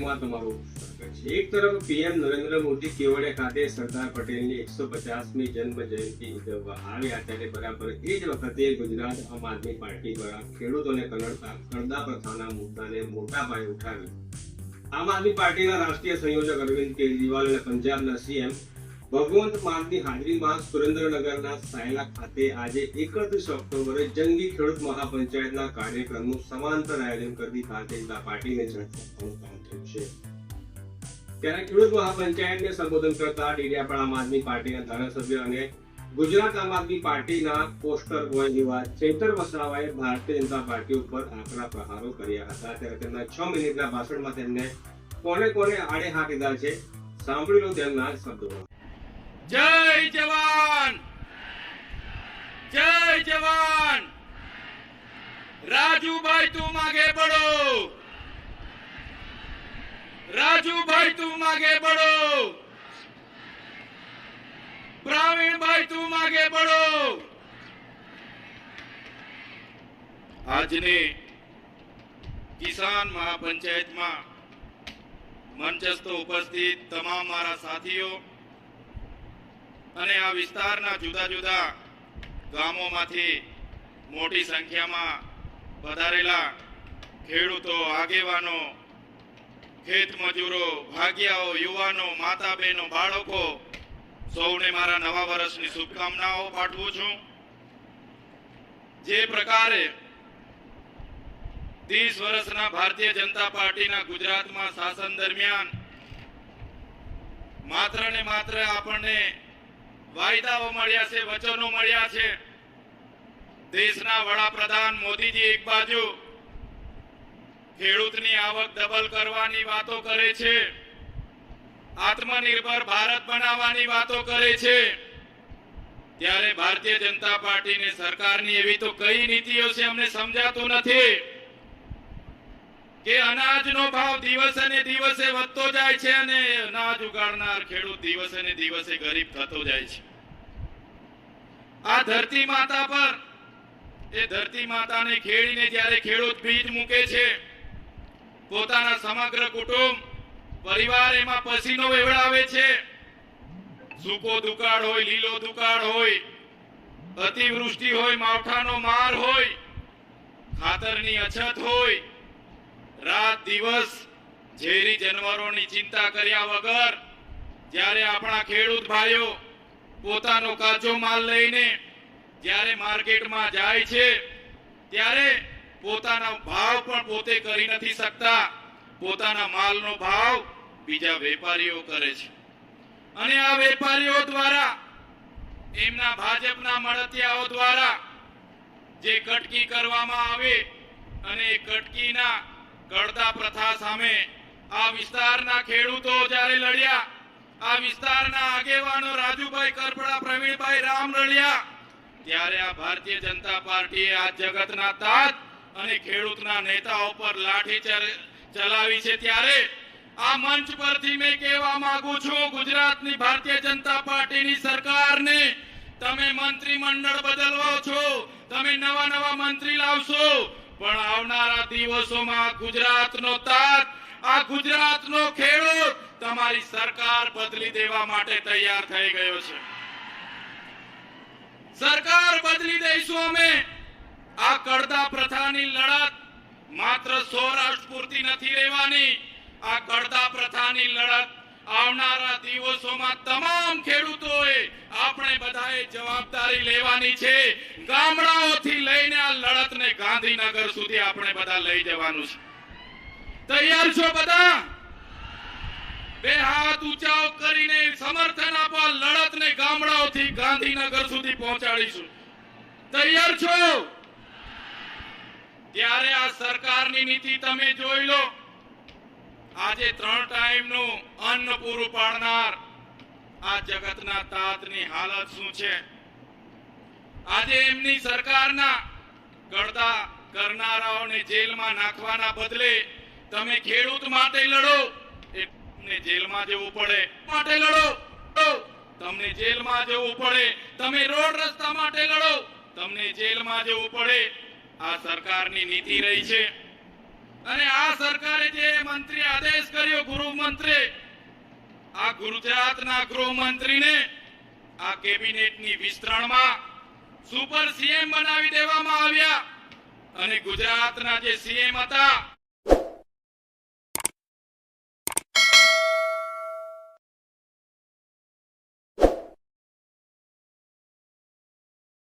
કાર્યક્રમમાં તમારું એક તરફ પીએમ નરેન્દ્ર મોદી કેવડિયા ખાતે સરદાર પટેલની એકસો પચાસમી જન્મ જયંતિ ઉજવવા આવ્યા ત્યારે બરાબર એ જ વખતે ગુજરાત આમ આદમી પાર્ટી દ્વારા ખેડૂતોને કનડતા કરદા પ્રથાના મુદ્દાને મોટા પાયે ઉઠાવી. આમ આદમી પાર્ટીના રાષ્ટ્રીય સંયોજક અરવિંદ કેજરીવાલ અને પંજાબના સીએમ ભગવંત માનની હાજરીમાં સુરેન્દ્રનગરના સાયલા ખાતે આજે એકત્રીસ ઓક્ટોબરે જંગી ખેડૂત મહાપંચાયતના કાર્યક્રમનું સમાંતર આયોજન કરતી ભારતીય પાર્ટીને થયું છે. ત્યારે ખેડૂત મહાપંચાયતને સંબોધન કરતા ડેડિયાપાડા આમ આદમી પાર્ટીના ધારાસભ્ય અને ગુજરાત આમ આદમી પાર્ટીના પોસ્ટર બોય એવા ચેતર વસાવાએ ભારતીય જનતા પાર્ટી ઉપર આકરા પ્રહારો કર્યા હતા. ત્યારે તેમના છ મિનિટના ભાષણમાં તેમને કોને કોને આડે હાથ લીધા છે, સાંભળી લો તેમના શબ્દોમાં જય જવાન. જય જવાન. રાજુભાઈ, તું માગે પડો. રાજુભાઈ, તું માગે બડો પ્રવીણભાઈ, તું માગે બડો આજની કિસાન મહાપંચાયતમાં મંચસ્થ ઉપસ્થિત તમામ મારા સાથીઓ અને આ વિસ્તારના જુદા જુદા ગામોમાંથી મોટી સંખ્યામાં વધારેલા ખેડૂતો, આગેવાનો, ખેત મજૂરો, ભાગ્યાઓ, યુવાનો માતા બહેનો બાળકો, સૌને મારા નવા વર્ષની શુભકામનાઓ પાઠવું છું. જે પ્રકારે ત્રીસ વર્ષના ભારતીય જનતા પાર્ટીના ગુજરાતમાં શાસન દરમિયાન માત્ર ને માત્ર આપણને વાયદાઓ મળ્યા છે, વચનો મળ્યા છે. દેશના વડાપ્રધાન મોદીજી એક બાજુ ખેડૂતની આવક ડબલ કરવાની વાતો કરે છે. આત્મનિર્ભર ભારત બનાવવાની વાતો કરે છે. ત્યારે ભારતીય જનતા પાર્ટીની સરકારની એવી તો કઈ નીતિઓ છે અમને સમજાતું નથી. કે અનાજનો ભાવ દિવસે ને દિવસે વધતો જાય છે અને અનાજ ઉગાડનાર ખેડૂત દિવસે ને દિવસે ગરીબ થતો જાય છે. આ ધરતી માતા પર, એ ધરતી માતાને ખેડીને જ્યારે ખેડૂત બીજ મૂકે છે, પોતાના સમગ્ર કુટુંબ, પરિવાર એમાં પસીનો વેવડાવે છે. સૂકો દુકાળ હોય, લીલો દુકાળ હોય, અતિવૃષ્ટિ હોય, માવઠાનો માર હોય, ખાતરની અછત હોય રાત દિવસ ઝેરી જાનવરોની ચિંતા કર્યા વગર જ્યારે આપણા ખેડૂત ભાઈઓ પોતાનો કાચો માલ લઈને જ્યારે માર્કેટમાં જાય છે, ત્યારે પોતાના ભાવ પણ પોતે કરી નથી શકતા. પોતાના માલનો ભાવ બીજા વેપારીઓ કરે છે. અને આ વેપારીઓ દ્વારા, એમના ભાજપના મળતિયાઓ દ્વારા જે કટકી કરવામાં આવે અને એ કટકીના કડતા પ્રથા સામે આ વિસ્તારના ખેડૂતો જ્યારે લડ્યા, આ વિસ્તારના આગેવાનો રાજુભાઈ કરપડા, પ્રવીણભાઈ રામ લડ્યા ત્યારે આ ભારતીય જનતા પાર્ટીએ આ જગતના તાત અને ખેડૂતના નેતાઓ પર લાઠી ચલાવી છે. ત્યારે આ મંચ પરથી મેં કહેવા માંગુ છું, ગુજરાતની ભારતીય જનતા પાર્ટીની સરકારને તમે મંત્રીમંડળ બદલવો છો, તમે નવા નવા મંત્રી લાવશો પણ આવનારા દિવસોમાં ગુજરાતનો તાત, આ ગુજરાતનો ખેડૂત તમારી સરકાર બદલી દેવા માટે તૈયાર થઈ ગયો છે. સરકાર બદલી દઈશું અમે. આ કડદા પ્રથાની લડત માત્ર સૌરાષ્ટ્ર પૂરતી નથી રહેવાની. આ કડદા પ્રથાની લડત આવનારા દિવસોમાં તમામ ખેડૂતોએ આપણે બધાએ જવાબદારી લેવાની છે. ગામડાઓથી લઈને આ લડતને ગાંધીનગર સુધી આપણે બધા લઈ જવાનું છે. તૈયાર છો બધા? બે હાથ ઊંચા કરીને સમર્થન આપો, આ લડતને ગામડાઓથી ગાંધીનગર સુધી પહોંચાડીશું. તૈયાર છો? ત્યારે આ સરકારની નીતિ તમે જોઈ લો. આજે ત્રણ ટાઈમનું અન્ન પૂરું પાડનાર. આ જગતના તાતની હાલત શું છે? આજે એમની સરકારના ગળતા કરનારાઓને જેલમાં નાખવાના બદલે તમે ખેડૂત માટે લડો તમને જેલમાં જવું પડે. માટે લડો. તમને જેલમાં જવું પડે. તમે રોડ રસ્તા માટે લડો. તમને જેલમાં જવું પડે. આ સરકારની નીતિ રહી છે. અને આ સરકારે જે મંત્રી આદેશ કર્યો ગૃહમંત્રી આ ગુજરાતના ગૃહમંત્રીને આ કેબિનેટની વિસ્તરણમાં સુપર સીએમ બનાવી દેવામાં આવ્યા. અને ગુજરાતના જે સીએમ હતા